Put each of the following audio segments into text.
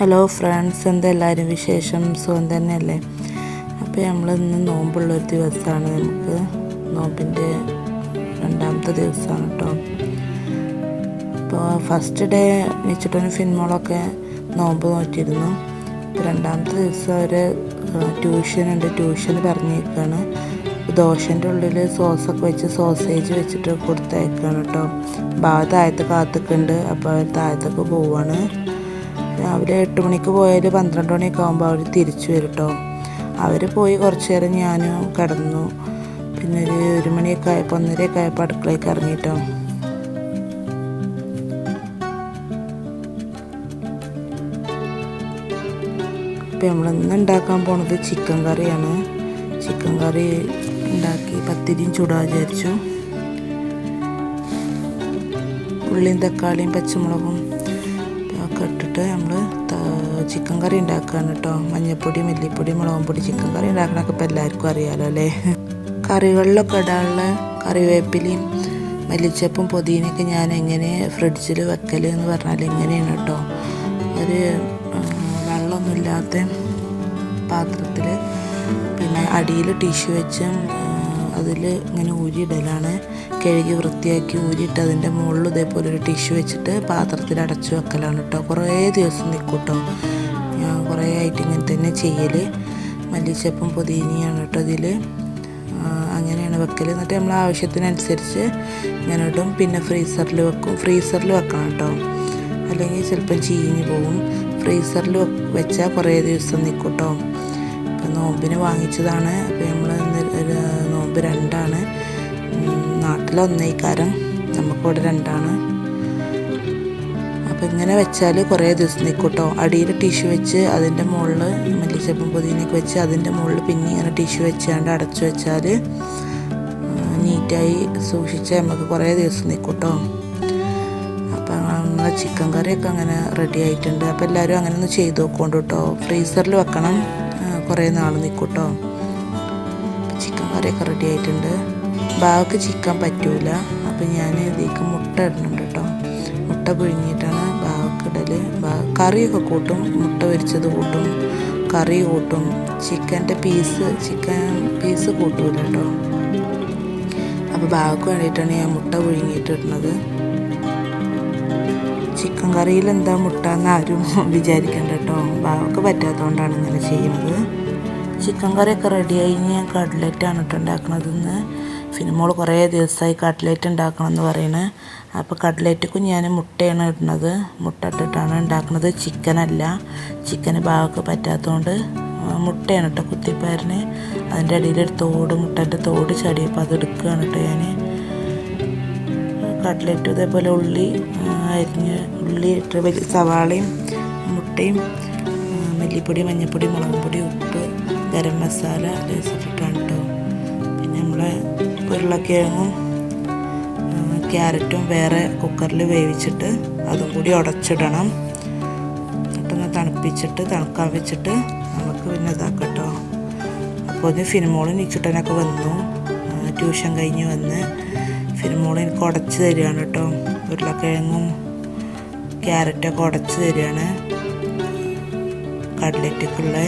Hello friends എന്തെല്ലാവരും വിശേഷം? സുഖം തന്നെയല്ലേ? അപ്പോൾ നമ്മൾ ഇന്ന് നോമ്പുള്ളൊരു ദിവസമാണ്. നമുക്ക് നോമ്പിന്റെ രണ്ടാമത്തെ ദിവസമാണ് കേട്ടോ. അപ്പോൾ ഫസ്റ്റ് ഡേ നിച്ചിട്ടനും ഫിൻമോളൊക്കെ നോമ്പ് നോക്കിയിരുന്നു ഇപ്പോൾ രണ്ടാമത്തെ ദിവസം അവർ ട്യൂഷൻ ഉണ്ട്. ട്യൂഷൻ പറഞ്ഞേക്കാണ് ദോശന്റെ ഉള്ളിൽ സോസൊക്കെ വെച്ച് സോസേജ് വെച്ചിട്ട് കൊടുത്തയക്കാണ് കേട്ടോ. ബാവ താഴത്ത് കാത്തുക്കുണ്ട് അപ്പോൾ അവർ താഴത്തൊക്കെ പോവാണ്. രാവിലെ എട്ട് മണിക്ക് പോയാൽ പന്ത്രണ്ട് മണിയൊക്കെ ആകുമ്പോൾ അവർ തിരിച്ചു വരും കേട്ടോ അവർ പോയി കുറച്ച് നേരം ഞാനും കിടന്നു. പിന്നെ ഒരു ഒരു മണിയൊക്കെ ആയപ്പോൾ ഒന്നരയൊക്കെ ആയപ്പോൾ അടുക്കളയ്ക്ക് ഇറങ്ങിയിട്ടോ ഇപ്പം നമ്മൾ ഇന്ന് ഉണ്ടാക്കാൻ പോണത് ചിക്കൻ കറിയാണ്. ചിക്കൻ കറി ഉണ്ടാക്കി പത്തിരിയും ചൂടാ വിചാരിച്ചു. ഉള്ളിയും തക്കാളിയും പച്ചമുളകും ഇട്ടിട്ട് നമ്മൾ ചിക്കൻ കറി ഉണ്ടാക്കുകയാണ് കേട്ടോ മഞ്ഞൾപ്പൊടി മല്ലിപ്പൊടി മുളകും പൊടി ചിക്കൻ കറി ഉണ്ടാക്കണമൊക്കെ ഇപ്പം എല്ലാവർക്കും അറിയാമല്ലോ അല്ലേ? കറികളിലൊക്കെ ഇടാനുള്ള കറിവേപ്പിലയും മല്ലിച്ചപ്പും പുതിനയൊക്കെ ഞാൻ എങ്ങനെ ഫ്രിഡ്ജിൽ വെക്കൽ എന്ന് പറഞ്ഞാൽ എങ്ങനെയാണ് കേട്ടോ ഒരു വെള്ളമൊന്നുമില്ലാത്ത പാത്രത്തിൽ പിന്നെ അടിയിൽ ടിഷ്യൂ വെച്ചും അതിൽ ഇങ്ങനെ ഊരിയിടലാണ്. കഴുകി വൃത്തിയാക്കി ഊരിയിട്ട് അതിന്റെ മുകളിൽ ഇതേപോലെ ഒരു ടിഷ്യൂ വെച്ചിട്ട് പാത്രത്തിൽ അടച്ചു വെക്കലാണ് കേട്ടോ കുറേ ദിവസം നിൽക്കും കേട്ടോ ഞാൻ കുറേ ആയിട്ട് ഇങ്ങനെ തന്നെ ചെയ്യൽ. മല്ലിച്ചപ്പും പൊതിനിയാണ് കേട്ടോ ഇതിൽ. അങ്ങനെയാണ് വെക്കൽ. എന്നിട്ട് നമ്മൾ ആവശ്യത്തിനനുസരിച്ച് ഇങ്ങനെ ഇടും പിന്നെ ഫ്രീസറിൽ വെക്കും. ഫ്രീസറിൽ വെക്കണം കേട്ടോ അല്ലെങ്കിൽ ചിലപ്പോൾ ചീഞ്ഞ് പോകും ഫ്രീസറിൽ വെച്ചാൽ കുറേ ദിവസം നിൽക്കും കേട്ടോ ഇപ്പം നോമ്പിന് വാങ്ങിച്ചതാണ്. അപ്പോൾ നോമ്പ് രണ്ടാണ്. നാട്ടിലൊന്നേക്കാരം നമുക്കിവിടെ രണ്ടാണ്. അപ്പോൾ ഇങ്ങനെ വെച്ചാൽ കുറേ ദിവസം നിൽക്കൂട്ടോ കേട്ടോ അടിയിൽ ടിഷ്യൂ വെച്ച് അതിന്റെ മുകളിൽ മല്ലിച്ചപ്പും പൊതിനൊക്കെ വെച്ച് അതിന്റെ മുകളിൽ പിന്നെ ഇങ്ങനെ ടിഷ്യൂ വെച്ചാണ്ട് അടച്ചു വെച്ചാൽ നീറ്റായി സൂക്ഷിച്ച് നമുക്ക് കുറേ ദിവസം നിൽക്കൂട്ടോ കേട്ടോ അപ്പം നമ്മളെ ചിക്കൻ കറിയൊക്കെ അങ്ങനെ റെഡി ആയിട്ടുണ്ട്. അപ്പോൾ എല്ലാവരും അങ്ങനെ ഒന്ന് ചെയ്ത് നോക്കൊണ്ട് കേട്ടോ ഫ്രീസറിൽ വെക്കണം. കുറേ നാൾ നിൽക്കൂട്ടോ കറിയൊക്കെ റെഡി ആയിട്ടുണ്ട്. ബാവക്ക് ചിക്കൻ പറ്റൂല. അപ്പം ഞാൻ ഇതിലേക്ക് മുട്ട ഇടുന്നുണ്ട് കേട്ടോ മുട്ട പിഴിഞ്ഞിട്ടാണ് ബാവക്ക് ബാ- കറിയൊക്കെ കൂട്ടും. മുട്ട പൊരിച്ചത് കൂട്ടും. കറി കൂട്ടും. ചിക്കന്റെ പീസ് ചിക്കൻ പീസ് കൂട്ടൂല കേട്ടോ അപ്പോൾ ബാവക്ക് വേണ്ടിയിട്ടാണ് ഞാൻ മുട്ട പുഴുങ്ങിയിട്ട് ഇടുന്നത്. ചിക്കൻ കറിയിൽ എന്താ മുട്ട എന്ന് ആരും വിചാരിക്കണ്ട കേട്ടോ ബാവക്ക് പറ്റാത്തതുകൊണ്ടാണ് ഇങ്ങനെ ചെയ്യുന്നത്. ചിക്കൻ കറിയൊക്കെ റെഡിയായി. ഞാൻ കട്ട്ലറ്റാണ് കേട്ടോ ഉണ്ടാക്കണതെന്ന് ഫിനിമോൾ കുറേ ദിവസമായി കട്ട്ലറ്റ് ഉണ്ടാക്കണം എന്ന് പറയുന്നത് അപ്പോൾ കട്ട്ലറ്റിക്കും ഞാൻ മുട്ടയാണ് ഇടുന്നത്. മുട്ട ഇട്ടിട്ടാണ് ഉണ്ടാക്കുന്നത് ചിക്കനല്ല ചിക്കന് ഭാഗമൊക്കെ പറ്റാത്തതുകൊണ്ട് മുട്ടയാണ് കേട്ടോ കുത്തിപ്പയറിന്. അതിന്റെ അടിയിൽ ഒരു തോട് മുട്ടന്റെ തോട് ചടിയപ്പോൾ അത് എടുക്കുകയാണ് കേട്ടോ ഞാൻ. കട്ട്ലറ്റും ഇതേപോലെ ഉള്ളി അരിഞ്ഞ് ഉള്ളി ഇട്ട് വലിയ സവാളയും മുട്ടയും മല്ലിപ്പൊടി മഞ്ഞൾപ്പൊടി മുളക് പൊടി ഉപ്പ് ഗരം മസാല ലേസിട്ടിട്ടാണ് കേട്ടോ പിന്നെ നമ്മൾ ഉരുളക്കിഴങ്ങും ക്യാരറ്റും വേറെ കുക്കറിൽ വേവിച്ചിട്ട് അതും കൂടി ഉടച്ചിടണം. പെട്ടെന്ന് തണുപ്പിച്ചിട്ട് തണുക്കാൻ വെച്ചിട്ട് നമുക്ക് പിന്നെ ഇതാക്കട്ടോ. കേട്ടോ അപ്പോൾ ഒന്ന് ഫിനിമോളും നിച്ചുട്ടനൊക്കെ വന്നു. ട്യൂഷൻ കഴിഞ്ഞ് വന്ന് ഫിനിമോൾ എനിക്ക് ഉടച്ച് തരികയാണ് കേട്ടോ. ഉരുളക്കിഴങ്ങും ക്യാരറ്റൊക്കെ ഉടച്ച് തരികയാണ്. കട്ലറ്റൊക്കെയുള്ള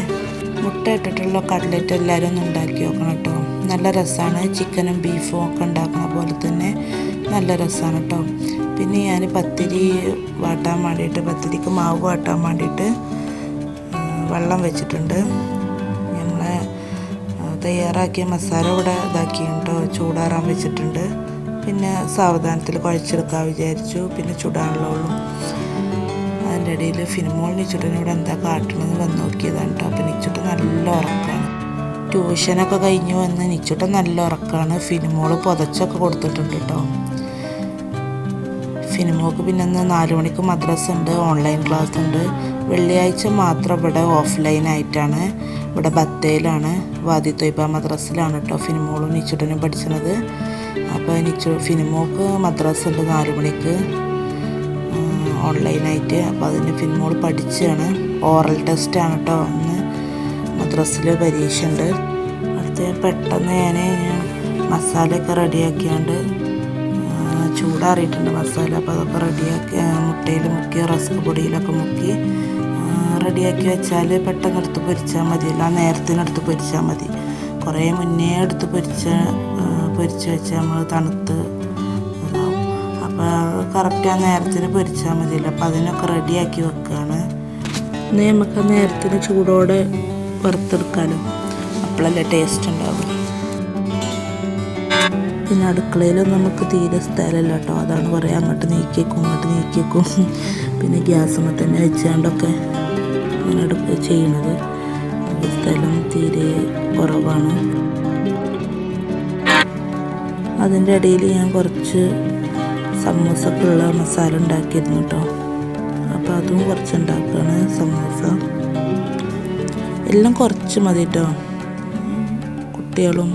മുട്ട ഇട്ടിട്ടുള്ള കട്ട്ലറ്റ് എല്ലാവരും ഒന്ന് ഉണ്ടാക്കി നോക്കണം കേട്ടോ. നല്ല രസമാണ്. ചിക്കനും ബീഫും ഒക്കെ ഉണ്ടാക്കുന്ന പോലെ തന്നെ നല്ല രസമാണ് കേട്ടോ. പിന്നെ ഞാൻ പത്തിരി വാട്ടാൻ വേണ്ടിയിട്ട് പത്തിരിക്ക് മാവ് വാട്ടാൻ വേണ്ടിയിട്ട് വെള്ളം വെച്ചിട്ടുണ്ട്. നമ്മളെ തയ്യാറാക്കിയ മസാല ഇവിടെ ഇതാക്കി കേട്ടോ. ചൂടാറാൻ വെച്ചിട്ടുണ്ട്. പിന്നെ സാവധാനത്തിൽ കുഴച്ചെടുക്കാൻ വിചാരിച്ചു. പിന്നെ ചൂടാനുള്ള അതിന്റെ ഇടയിൽ ഫിനിമോൾ നിച്ചുട്ടൻ ഇവിടെ എന്താ കാട്ടണമെന്ന് വന്ന് നോക്കിയതാണ് കേട്ടോ അപ്പം നിച്ചുട്ടൻ നല്ല ഉറക്കമാണ് ട്യൂഷനൊക്കെ കഴിഞ്ഞ് വന്ന് നിച്ചുട്ടൻ നല്ല ഉറക്കമാണ് ഫിനിമോൾ പുതച്ചൊക്കെ കൊടുത്തിട്ടുണ്ട് കേട്ടോ ഫിനിമോക്ക് പിന്നെ ഇന്ന് നാല് മണിക്ക് മദ്രസ ഉണ്ട് ഓൺലൈൻ ക്ലാസ് ഉണ്ട്. വെള്ളിയാഴ്ച മാത്രം ഇവിടെ ഓഫ്ലൈൻ ആയിട്ടാണ്. ഇവിടെ ബത്തേലാണ് വാദി തൊയ്ബ മദ്രസിലാണ് കേട്ടോ ഫിനിമോളും നിച്ചുട്ടനും പഠിച്ചത് അപ്പോൾ നിച്ചു ഫിനിമോക്ക് മദ്രസ ഉണ്ട് നാല് മണിക്ക്. ഓൺലൈനായിട്ട് അപ്പോൾ അതിന് ഫിൻമോൾ പഠിച്ചാണ്. ഓറൽ ടെസ്റ്റാണ് കേട്ടോ അന്ന് മദ്രസ്സിൽ പരീക്ഷ ഉണ്ട് അടുത്ത് പെട്ടെന്ന് ഞാൻ മസാലയൊക്കെ റെഡിയാക്കിയാണ്ട് ചൂടാറിയിട്ടുണ്ട് മസാല. അപ്പോൾ അതൊക്കെ റെഡിയാക്കി മുട്ടയിൽ മുക്കി റസ്ക് പൊടിയിലൊക്കെ മുക്കി റെഡിയാക്കി വെച്ചാൽ പെട്ടെന്ന് എടുത്ത് പൊരിച്ചാൽ മതി. അല്ല നേരത്തിനെടുത്ത് പൊരിച്ചാൽ മതി. കുറേ മുന്നേ എടുത്ത് പൊരിച്ച പൊരിച്ച് വെച്ചാൽ നമ്മൾ തണുത്ത് കറക്റ്റ് ആ നേരത്തിന് പൊരിച്ചാൽ മതിയല്ലോ. അപ്പോൾ അതിനൊക്കെ റെഡിയാക്കി വെക്കുകയാണ് ഇനി നമുക്ക് ആ നേരത്തിന് ചൂടോടെ വറുത്തെടുക്കാമല്ലോ അപ്പോഴല്ലേ ടേസ്റ്റ് ഉണ്ടാവും പിന്നെ അടുക്കളയിൽ നമുക്ക് തീരെ സ്ഥലമില്ല കേട്ടോ. അതാണ് കുറേ അങ്ങോട്ട് നീക്കിയേക്കും ഇങ്ങോട്ട് നീക്കിയേക്കും. പിന്നെ ഗ്യാസുമ്മ തന്നെ വെച്ചാണ്ടൊക്കെ ഇങ്ങനെ എടുക്കുക ചെയ്യണത്. സ്ഥലം തീരെ കുറവാണ്. അതിന്റെ ഇടയിൽ ഞാൻ കുറച്ച് സമൂസക്കുള്ള മസാല ഉണ്ടാക്കിയിരുന്നു കേട്ടോ. അപ്പോൾ അതും കുറച്ച് ഉണ്ടാക്കുകയാണ് സമൂസ. എല്ലാം കുറച്ച് മതി കേട്ടോ. കുട്ടികളും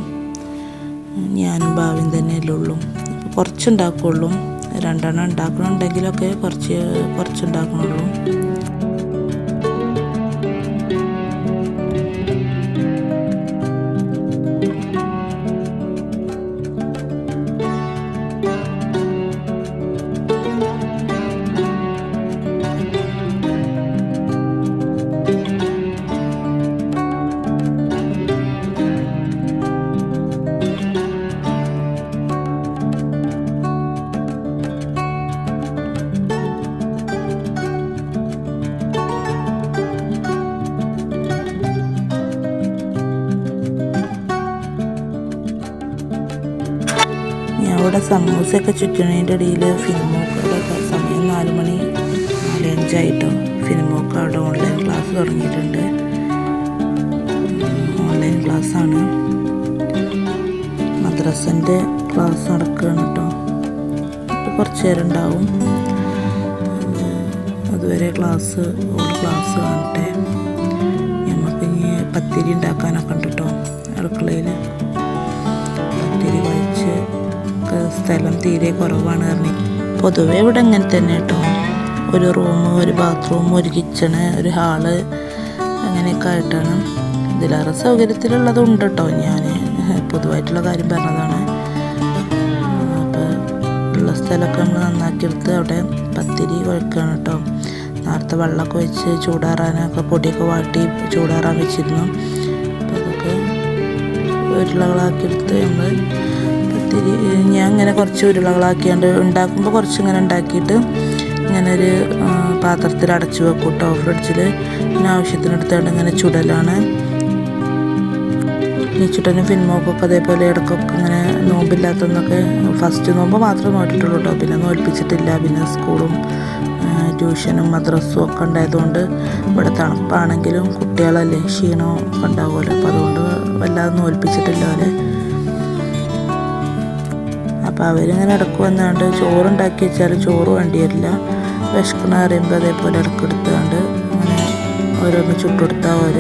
ഞാനും ഭാവിയും തന്നെയല്ലേ ഉള്ളൂ. അപ്പോൾ കുറച്ചുണ്ടാക്കുള്ളൂ. രണ്ടെണ്ണം ഉണ്ടാക്കണമെന്നുണ്ടെങ്കിലൊക്കെ കുറച്ച് കുറച്ചുണ്ടാക്കണുള്ളൂ. ഇവിടെ സമൂസയൊക്കെ ചുറ്റണതിന്റെ ഇടയിൽ ഫിലിമോക്കയുടെ സമയം നാല് മണി നാല് അഞ്ചായിട്ടോ. ഫിലിമോക്ക അവിടെ ഓൺലൈൻ ക്ലാസ് തുടങ്ങിയിട്ടുണ്ട്. ഓൺലൈൻ ക്ലാസ്സാണ് മദ്രസന്റെ ക്ലാസ് നടക്കുകയാണ് കേട്ടോ കുറച്ച് നേരം ഉണ്ടാവും. അതുവരെ ക്ലാസ് ഓൾ ക്ലാസ് കാണട്ടെ. നമുക്ക് ഇനി പത്തിരി ഉണ്ടാക്കാനൊക്കെ ഉണ്ട് കേട്ടോ അടുക്കളയിൽ സ്ഥലം തീരെ കുറവാണ് പറഞ്ഞു. പൊതുവേ ഇവിടെ അങ്ങനെ തന്നെ കേട്ടോ ഒരു റൂം ഒരു ബാത്റൂം ഒരു കിച്ചണ് ഒരു ഹാൾ അങ്ങനെയൊക്കെ ആയിട്ടാണ്. ഇതിലേറെ സൗകര്യത്തിലുള്ളതുണ്ട് കേട്ടോ ഞാൻ പൊതുവായിട്ടുള്ള കാര്യം പറഞ്ഞതാണ്. അപ്പോൾ ഉള്ള സ്ഥലമൊക്കെ നമ്മൾ നന്നാക്കിയെടുത്ത് അവിടെ പത്തിരി കുഴക്കുകയാണ് കേട്ടോ നേരത്തെ വെള്ളമൊക്കെ വെച്ച് ചൂടാറാനൊക്കെ പൊടിയൊക്കെ വാട്ടി ചൂടാറാൻ വെച്ചിരുന്നു. അപ്പോൾ അതൊക്കെ ഉരുളകളാക്കിയെടുത്ത് നമ്മൾ പത്തിരി ഞാൻ ഇങ്ങനെ കുറച്ച് ഉരുളകളാക്കിയാണ്ട് ഉണ്ടാക്കുമ്പോൾ കുറച്ച് ഇങ്ങനെ ഉണ്ടാക്കിയിട്ട് ഇങ്ങനൊരു പാത്രത്തിൽ അടച്ചു വെക്കും കേട്ടോ ഫ്രിഡ്ജിൽ പിന്നെ ആവശ്യത്തിനെടുത്തുകൊണ്ട് ഇങ്ങനെ ചുടലാണ്. ഈ ചുട്ടനും ഫിൻമോക്കൊക്കെ അതേപോലെ ഇടയ്ക്കൊക്കെ ഇങ്ങനെ നോമ്പില്ലാത്തന്നൊക്കെ ഫസ്റ്റ് നോമ്പ് മാത്രമേ നോട്ടിട്ടുള്ളൂ കേട്ടോ പിന്നെ നോൽപ്പിച്ചിട്ടില്ല പിന്നെ സ്കൂളും ട്യൂഷനും മദ്രസും ഒക്കെ ഉണ്ടായതുകൊണ്ട് ഇവിടെ തണുപ്പാണെങ്കിലും കുട്ടികളല്ലേ ക്ഷീണവും ഒക്കെ ഉണ്ടാവുമല്ലോ. അപ്പോൾ അതുകൊണ്ട് വല്ലാതെ നോൽപ്പിച്ചിട്ടില്ല അവരെ അപ്പോൾ അവരിങ്ങനെ ഇടയ്ക്ക് വന്നാണ്ട് ചോറുണ്ടാക്കി വെച്ചാൽ ചോറ് വേണ്ടി വരില്ല വിശക്കണ അറിയുമ്പോൾ അതേപോലെ ഇടയ്ക്ക് എടുത്തുകൊണ്ട് അങ്ങനെ ഓരോന്ന് ചുട്ടെടുത്താൽ അവർ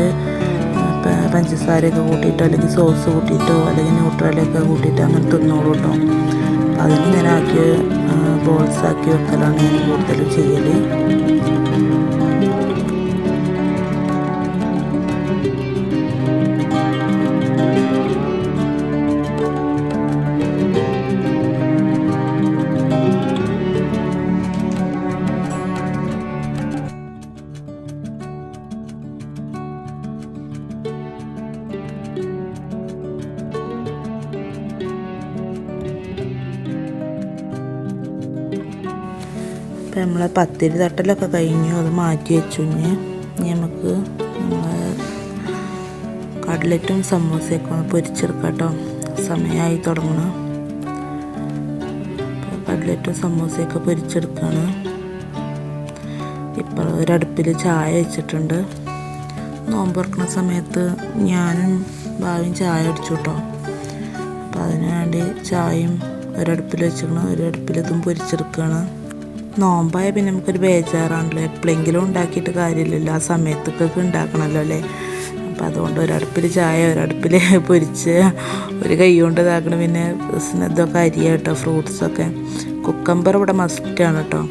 പഞ്ചസാരയൊക്കെ കൂട്ടിയിട്ടോ അല്ലെങ്കിൽ സോസ് കൂട്ടിയിട്ടോ അല്ലെങ്കിൽ ന്യൂട്രലൊക്കെ കൂട്ടിയിട്ടോ അങ്ങനെ തിന്നോളൂ കേട്ടോ അപ്പം അതിനിങ്ങനെ ആക്കി ബോൾസ് ആക്കി വെക്കലാണ് ഞാൻ കൂടുതലും ചെയ്യൽ ഇപ്പം നമ്മൾ പത്തിരി തട്ടലൊക്കെ കഴിഞ്ഞു അത് മാറ്റി വെച്ചു. ഇനി നമുക്ക് നമ്മൾ കട്ലറ്റും സമൂസയൊക്കെ ഒന്ന് പൊരിച്ചെടുക്കാട്ടോ സമയമായി തുടങ്ങണം. കട്ലറ്റും സമൂസയൊക്കെ പൊരിച്ചെടുക്കുകയാണ് ഇപ്പോൾ ഒരടുപ്പിൽ ചായ വെച്ചിട്ടുണ്ട്. നോമ്പ് തുറക്കുന്ന സമയത്ത് ഞാനും ഭാവിയും ചായ അടിച്ചു കേട്ടോ. അപ്പോൾ അതിനു വേണ്ടി ചായയും ഒരടുപ്പിൽ വെച്ചിരിക്കണം ഒരടുപ്പിൽ ഇതും പൊരിച്ചെടുക്കുകയാണ്. നോമ്പായ പിന്നെ നമുക്കൊരു ബേജാറാണല്ലോ. എപ്പോഴെങ്കിലും ഉണ്ടാക്കിയിട്ട് കാര്യമില്ലല്ലോ. ആ സമയത്തൊക്കെ ഉണ്ടാക്കണമല്ലോ അല്ലേ? അപ്പോൾ അതുകൊണ്ട് ഒരടുപ്പിൽ ചായ ഒരടുപ്പിൽ പൊരിച്ച് ഒരു കൈ കൊണ്ട് ഇതാക്കണം. പിന്നെ ഇതൊക്കെ അരിയ കേട്ടോ ഫ്രൂട്ട്സൊക്കെ കുക്കമ്പർ ഇവിടെ മസ്റ്റാണ് കേട്ടോ.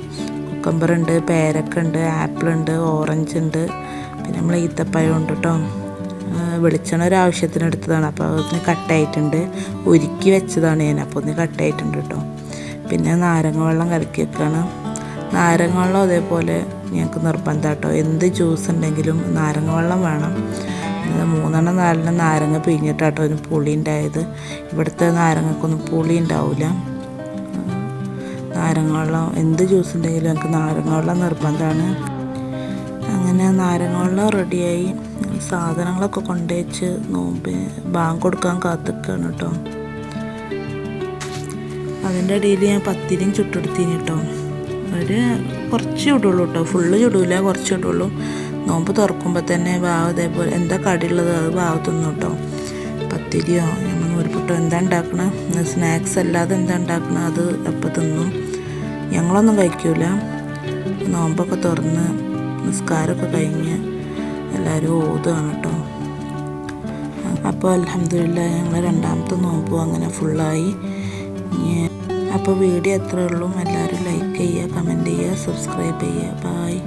കുക്കമ്പർ ഉണ്ട് പേരക്ക ഉണ്ട് ആപ്പിൾ ഉണ്ട് ഓറഞ്ച് ഉണ്ട്. പിന്നെ നമ്മൾ ഈത്തപ്പഴം ഉണ്ട് കേട്ടോ. വെളിച്ചെണ്ണ ഒരു ആവശ്യത്തിന് എടുത്തതാണ്. അപ്പോൾ അതിന് കട്ടായിട്ടുണ്ട്. ഉരുക്കി വെച്ചതാണ് ഞാൻ. അപ്പോൾ ഒന്ന് കട്ടായിട്ടുണ്ട് കേട്ടോ. പിന്നെ നാരങ്ങ വെള്ളം കലക്കി വെക്കുകയാണ് നാരങ്ങ വെള്ളം അതേപോലെ ഞങ്ങൾക്ക് നിർബന്ധം കേട്ടോ എന്ത് ജ്യൂസ് ഉണ്ടെങ്കിലും നാരങ്ങ വെള്ളം വേണം മൂന്നെണ്ണം നാലെണ്ണം നാരങ്ങ പിഴിഞ്ഞിട്ടാട്ടോ ഒരു പുളി ഉണ്ടായത്. ഇവിടുത്തെ നാരങ്ങക്കൊന്നും പുളി ഉണ്ടാവില്ല നാരങ്ങ വെള്ളം എന്ത് ജ്യൂസ് ഉണ്ടെങ്കിലും ഞങ്ങൾക്ക് നാരങ്ങ വെള്ളം നിർബന്ധമാണ്. അങ്ങനെ നാരങ്ങ വെള്ളം റെഡിയായി സാധനങ്ങളൊക്കെ കൊണ്ടുവച്ച് നോമ്പ് ബാങ്ക് കൊടുക്കാൻ കാത്തിക്കാണ് കേട്ടോ. അതിന്റെ ഇടയിൽ ഞാൻ പത്തിരിയും ചുട്ടെടുത്തിന് കേട്ടോ. ഒരു കുറച്ച് ചുടുള്ളൂ കേട്ടോ ഫുള്ള് ചുടൂല കുറച്ച് ചുടുള്ളൂ. നോമ്പ് തുറക്കുമ്പോൾ തന്നെ വാവ് ഇതേപോലെ എന്താ കടിയുള്ളത് അത് വാവ് തിന്നു കേട്ടോ പത്തിരിയോ നമ്മൾ നൂൽപുട്ടോ എന്താ ഉണ്ടാക്കണം സ്നാക്സ് അല്ലാതെ എന്താ ഉണ്ടാക്കണം അത് അപ്പം തിന്നും? ഞങ്ങളൊന്നും കഴിക്കൂല. നോമ്പൊക്കെ തുറന്ന് നിസ്കാരമൊക്കെ കഴിഞ്ഞ് എല്ലാവരും ഓതുകയാണ് കേട്ടോ അപ്പോൾ അലഹമില്ല ഞങ്ങൾ രണ്ടാമത്തെ നോമ്പും അങ്ങനെ ഫുള്ളായി. അപ്പോൾ വീഡിയോ എത്രയുള്ളൂ എല്ലാവരും ലൈക്ക് ചെയ്യുക കമന്റ് ചെയ്യുക സബ്സ്ക്രൈബ് ചെയ്യുക. ബായ്